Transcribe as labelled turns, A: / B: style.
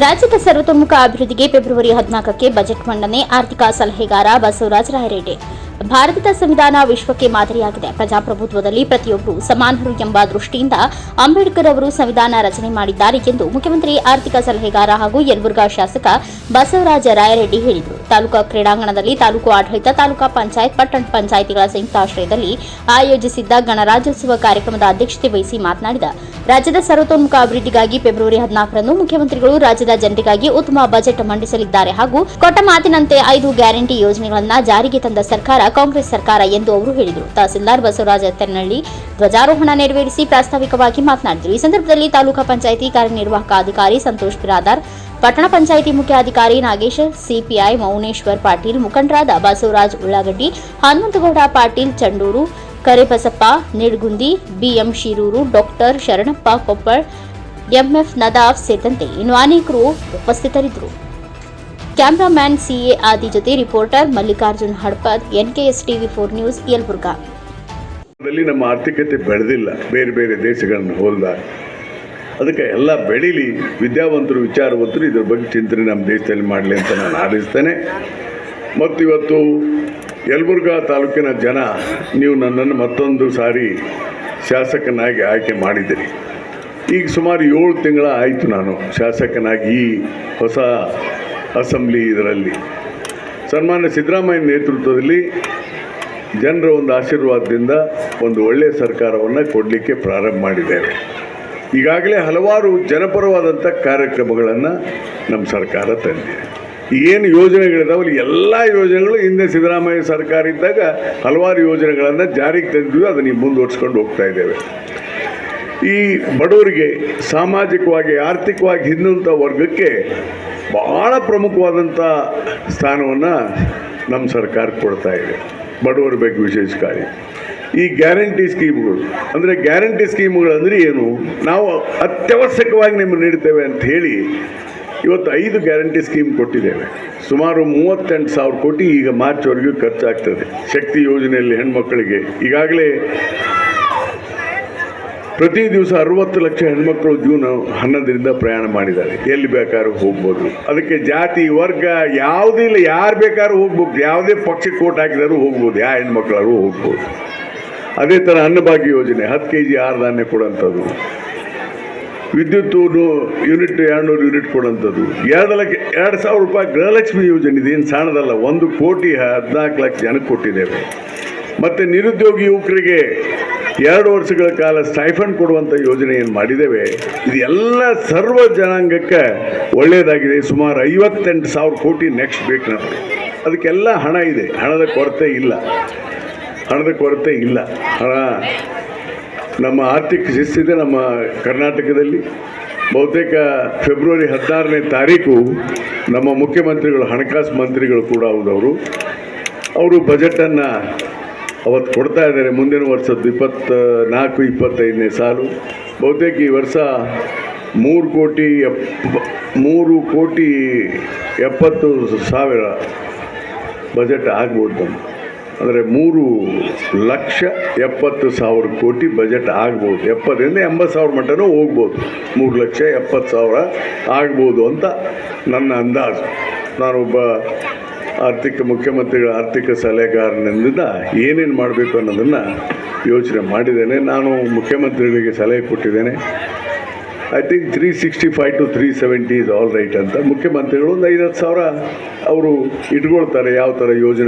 A: ರಾಜ್ಯದ ಸರ್ವತೋಮುಖ ಅಭಿವೃದ್ಧಿಗೆ ಫೆಬ್ರವರಿ ಹದಿನಾಲ್ಕಕ್ಕೆ ಬಜೆಟ್ ಮಂಡನೆ ಆರ್ಥಿಕ ಸಲಹೆಗಾರ ಬಸವರಾಜ ರಾಯರೆಡ್ಡಿ. ಭಾರತದ ಸಂವಿಧಾನ ವಿಶ್ವಕ್ಕೆ ಮಾದರಿಯಾಗಿದೆ. ಪ್ರಜಾಪ್ರಭುತ್ವದಲ್ಲಿ ಪ್ರತಿಯೊಬ್ಬರು ಸಮಾನರು ಎಂಬ ದೃಷ್ಟಿಯಿಂದ ಅಂಬೇಡ್ಕರ್ ಅವರು ಸಂವಿಧಾನ ರಚನೆ ಮಾಡಿದ್ದಾರೆ ಎಂದು ಮುಖ್ಯಮಂತ್ರಿ ಆರ್ಥಿಕ ಸಲಹೆಗಾರ ಹಾಗೂ ಯಲಬುರ್ಗಾ ಶಾಸಕ ಬಸವರಾಜ ರಾಯರೆಡ್ಡಿ ಹೇಳಿದರು. ತಾಲೂಕಾ ಕ್ರೀಡಾಂಗಣದಲ್ಲಿ ತಾಲೂಕು ಆಡಳಿತ, ತಾಲೂಕಾ ಪಂಚಾಯತ್, ಪಟ್ಟಣ ಪಂಚಾಯಿತಿಗಳ ಸಂಯುಕ್ತಾಶ್ರಯದಲ್ಲಿ ಆಯೋಜಿಸಿದ್ದ ಗಣರಾಜ್ಯೋತ್ಸವ ಕಾರ್ಯಕ್ರಮದ ಅಧ್ಯಕ್ಷತೆ ವಹಿಸಿ ಮಾತನಾಡಿದ ರಾಜ್ಯದ ಸರ್ವತೋಮುಖ ಅಭಿವೃದ್ಧಿಗಾಗಿ ಫೆಬ್ರವರಿ ಹದಿನಾಲ್ಕರಂದು ಮುಖ್ಯಮಂತ್ರಿಗಳು ರಾಜ್ಯದ ಜನರಿಗಾಗಿ ಉತ್ತಮ ಬಜೆಟ್ ಮಂಡಿಸಲಿದ್ದಾರೆ ಹಾಗೂ ಕೊಟ್ಟ ಮಾತಿನಂತೆ ಐದು ಗ್ಯಾರಂಟಿ ಯೋಜನೆಗಳನ್ನು ಜಾರಿಗೆ ತಂದ ಸರ್ಕಾರ ಕಾಂಗ್ರೆಸ್ ಸರ್ಕಾರ ಎಂದು ಅವರು ಹೇಳಿದರು. ತಹಸೀಲ್ದಾರ್ ಬಸವರಾಜ ತೆನ್ನಳ್ಳಿ ಧ್ವಜಾರೋಹಣ ನೆರವೇರಿಸಿ ಪ್ರಾಸ್ತಾವಿಕವಾಗಿ ಮಾತನಾಡಿದರು. ಈ ಸಂದರ್ಭದಲ್ಲಿ ತಾಲೂಕಾ ಪಂಚಾಯಿತಿ ಕಾರ್ಯನಿರ್ವಾಹಕ ಅಧಿಕಾರಿ ಸಂತೋಷ್ ಬಿರಾದಾರ್ ಪಟ್ಟಣ ಪಂಚಾಯಿತಿ ಮುಖ್ಯಾಧಿಕಾರಿ ನಾಗೇಶ್, ಸಿಪಿಐ ಮೌನೇಶ್ವರ್ ಪಾಟೀಲ್, ಮುಖಂಡರಾದ Basavaraj Ullagaddi, Hanumantagouda Patil Chanduru, Karebasappa, Nidgundi, BM Shiruru, doctor Sharanappa Koppal, MF Nadaf ಸೇರಿದಂತೆ ಇನ್ನು ಅನೇಕರು ಉಪಸ್ಥಿತರಿದ್ದರು. ಕ್ಯಾಮರಾಮ್ಯಾನ್ ಸಿಎ ಆದಿ ಜೊತೆ reporter Mallikarjun Hadpad, NKS TV four news, Yalaburga.
B: ನಮ್ಮ ಆರ್ಥಿಕತೆ ಬೆಳೆದಿಲ್ಲ. ಬೇರೆ ಬೇರೆ ದೇಶಗಳನ್ನು ಹೋಲಿದಾಗ ಅದಕ್ಕೆ ಎಲ್ಲ ಬೆಳೀಲಿ ವಿದ್ಯಾವಂತರು ವಿಚಾರವಂತರು ಇದ್ರ ಬಗ್ಗೆ ಚಿಂತನೆ ನಮ್ಮ ದೇಶದಲ್ಲಿ ಮಾಡಲಿ ಅಂತ ನಾನು ಆರಿಸ್ತೇನೆ ಮತ್ತು ಇವತ್ತು ಯಲಬುರ್ಗಾ ತಾಲೂಕಿನ ಜನ, ನೀವು ನನ್ನನ್ನು ಮತ್ತೊಂದು ಸಾರಿ ಶಾಸಕನಾಗಿ ಆಯ್ಕೆ ಮಾಡಿದ್ದೀರಿ ಈಗ ಸುಮಾರು ಏಳು ತಿಂಗಳ ಆಯಿತು ನಾನು ಶಾಸಕನಾಗಿ ಈ ಹೊಸ ಅಸೆಂಬ್ಲಿ ಇದರಲ್ಲಿ. ಸನ್ಮಾನ್ಯ ಸಿದ್ದರಾಮಯ್ಯ ನೇತೃತ್ವದಲ್ಲಿ ಜನರ ಒಂದು ಆಶೀರ್ವಾದದಿಂದ ಒಂದು ಒಳ್ಳೆಯ ಸರ್ಕಾರವನ್ನು ಕೊಡಲಿಕ್ಕೆ ಪ್ರಾರಂಭ ಮಾಡಿದ್ದೇವೆ ಈಗಾಗಲೇ ಹಲವಾರು ಜನಪರವಾದಂಥ ಕಾರ್ಯಕ್ರಮಗಳನ್ನು ನಮ್ಮ ಸರ್ಕಾರ ತಂದಿದೆ. ಏನು ಯೋಜನೆಗಳಿದಾವಲ್ಲ ಎಲ್ಲ ಯೋಜನೆಗಳು ಹಿಂದೆ ಸಿದ್ದರಾಮಯ್ಯ ಸರ್ಕಾರ ಇದ್ದಾಗ ಹಲವಾರು ಯೋಜನೆಗಳನ್ನು ಜಾರಿಗೆ ತಂದಿದ್ವಿ, ಅದನ್ನು ಮುಂದುವರ್ಸ್ಕೊಂಡು ಹೋಗ್ತಾ ಇದ್ದೇವೆ. ಈ ಬಡವರಿಗೆ ಸಾಮಾಜಿಕವಾಗಿ, ಆರ್ಥಿಕವಾಗಿ ಹಿಂದುಳಿದ ವರ್ಗಕ್ಕೆ ಭಾಳ ಪ್ರಮುಖವಾದಂಥ ಸ್ಥಾನವನ್ನು ನಮ್ಮ ಸರ್ಕಾರ ಕೊಡ್ತಾ ಇದೆ. ಬಡವರ ಬಗ್ಗೆ ವಿಶೇಷ ಕಾರ್ಯ. ಈ ಗ್ಯಾರಂಟಿ ಸ್ಕೀಮ್ಗಳು, ಅಂದರೆ ಗ್ಯಾರಂಟಿ ಸ್ಕೀಮ್ಗಳು ಅಂದರೆ ಏನು? ನಾವು ಅತ್ಯವಶ್ಯಕವಾಗಿ ನಿಮಗೆ ನೀಡ್ತೇವೆ ಅಂತ ಹೇಳಿ ಇವತ್ತು ಐದು ಗ್ಯಾರಂಟಿ ಸ್ಕೀಮ್ ಕೊಟ್ಟಿದ್ದೇವೆ. ಸುಮಾರು ಮೂವತ್ತೆಂಟು ಸಾವಿರ ಕೋಟಿ ಈಗ ಮಾರ್ಚ್ವರೆಗೂ ಖರ್ಚಾಗ್ತದೆ. ಶಕ್ತಿ ಯೋಜನೆಯಲ್ಲಿ ಹೆಣ್ಮಕ್ಕಳಿಗೆ ಈಗಾಗಲೇ ಪ್ರತಿ ದಿವಸ ಅರವತ್ತು ಲಕ್ಷ ಹೆಣ್ಮಕ್ಳು ಜೂನ್ ಹನ್ನೊಂದರಿಂದ ಪ್ರಯಾಣ ಮಾಡಿದ್ದಾರೆ. ಎಲ್ಲಿ ಬೇಕಾದ್ರೂ ಹೋಗ್ಬೋದು. ಅದಕ್ಕೆ ಜಾತಿ, ವರ್ಗ, ಯಾವುದೂ ಇಲ್ಲ, ಯಾರು ಬೇಕಾದ್ರೂ ಹೋಗ್ಬೋದು. ಯಾವುದೇ ಪಕ್ಷ ಕೋಟ್ ಹಾಕಿದಾರು ಹೋಗ್ಬೋದು. ಯಾವ ಹೆಣ್ಮಕ್ಳಾದ್ರೂ ಹೋಗ್ಬೋದು. ಅದೇ ಥರ ಅನ್ನಭಾಗ್ಯ ಯೋಜನೆ, ಹತ್ತು ಕೆ ಜಿ ಆರು ಧಾನ್ಯ ಕೊಡೋಂಥದ್ದು. ವಿದ್ಯುತ್ ಯೂನಿಟ್, ಎರಡುನೂರು ಯೂನಿಟ್ ಕೊಡೋಂಥದ್ದು. ಎರಡು ಲಕ್ಷ, ಎರಡು ಸಾವಿರ ರೂಪಾಯಿ ಗೃಹಲಕ್ಷ್ಮಿ ಯೋಜನೆ ಇದೇನು ಸಣ್ಣದಲ್ಲ, ಒಂದು ಕೋಟಿ ಹದಿನಾಲ್ಕು ಲಕ್ಷ ಜನಕ್ಕೆ ಕೊಟ್ಟಿದ್ದೇವೆ. ಮತ್ತು ನಿರುದ್ಯೋಗಿ ಯುವಕರಿಗೆ ಎರಡು ವರ್ಷಗಳ ಕಾಲ ಸ್ಟೈಫಂಡ್ ಕೊಡುವಂಥ ಯೋಜನೆ ಏನು ಮಾಡಿದ್ದೇವೆ, ಇದು ಎಲ್ಲ ಸರ್ವ ಜನಾಂಗಕ್ಕೆ ಒಳ್ಳೆಯದಾಗಿದೆ. ಸುಮಾರು ಐವತ್ತೆಂಟು ಸಾವಿರ ಕೋಟಿ ನೆಕ್ಸ್ಟ್ ಬೇಕು ನಮಗೆ. ಅದಕ್ಕೆಲ್ಲ ಹಣ ಇದೆ. ಹಣದ ಕೊರತೆ ಇಲ್ಲ. ಹಣದ ಕೊರತೆ ಇಲ್ಲ. ಹಣ ನಮ್ಮ ಆರ್ಥಿಕ ಶಿಸ್ತಿದೆ ನಮ್ಮ ಕರ್ನಾಟಕದಲ್ಲಿ. ಬಹುತೇಕ ಫೆಬ್ರವರಿ ಹದಿನಾರನೇ ತಾರೀಕು ನಮ್ಮ ಮುಖ್ಯಮಂತ್ರಿಗಳು, ಹಣಕಾಸು ಮಂತ್ರಿಗಳು ಕೂಡ ಹೌದವರು. ಅವರು ಬಜೆಟನ್ನು ಅವತ್ತು ಕೊಡ್ತಾ ಇದ್ದಾರೆ ಮುಂದಿನ ವರ್ಷದ್ದು ಇಪ್ಪತ್ತ ನಾಲ್ಕು, ಇಪ್ಪತ್ತೈದನೇ ಸಾಲು. ಬಹುತೇಕ ಈ ವರ್ಷ ಮೂರು ಕೋಟಿ ಎಪ್ ಮೂರು ಕೋಟಿ ಎಪ್ಪತ್ತು ಸಾವಿರ ಬಜೆಟ್ ಆಗ್ಬೋದು ನಮ್ಮ ಅಂದರೆ ಮೂರು ಲಕ್ಷ ಎಪ್ಪತ್ತು ಸಾವಿರ ಕೋಟಿ ಬಜೆಟ್ ಆಗ್ಬೋದು. ಎಪ್ಪತ್ತರಿಂದ ಎಂಬತ್ತು ಸಾವಿರ ಮಟ್ಟನೂ ಹೋಗ್ಬೋದು. ಮೂರು ಲಕ್ಷ ಎಪ್ಪತ್ತು ಸಾವಿರ ಆಗ್ಬೋದು ಅಂತ ನನ್ನ ಅಂದಾಜು. ನಾನೊಬ್ಬ ಆರ್ಥಿಕ ಮುಖ್ಯಮಂತ್ರಿಗಳ ಆರ್ಥಿಕ ಸಲಹೆಗಾರನಿಂದ ಏನೇನು ಮಾಡಬೇಕು ಅನ್ನೋದನ್ನು ಯೋಚನೆ ಮಾಡಿದ್ದೇನೆ. ನಾನು ಮುಖ್ಯಮಂತ್ರಿಗಳಿಗೆ ಸಲಹೆ ಕೊಟ್ಟಿದ್ದೇನೆ. I think three sixty five to three seventy is all right ಅಂತ ಮುಖ್ಯಮಂತ್ರಿಗಳು ಒಂದು ಐದು ಹತ್ತು ಸಾವಿರ ಅವರು ಇಟ್ಕೊಳ್ತಾರೆ ಯಾವ ಥರ ಯೋಜನೆ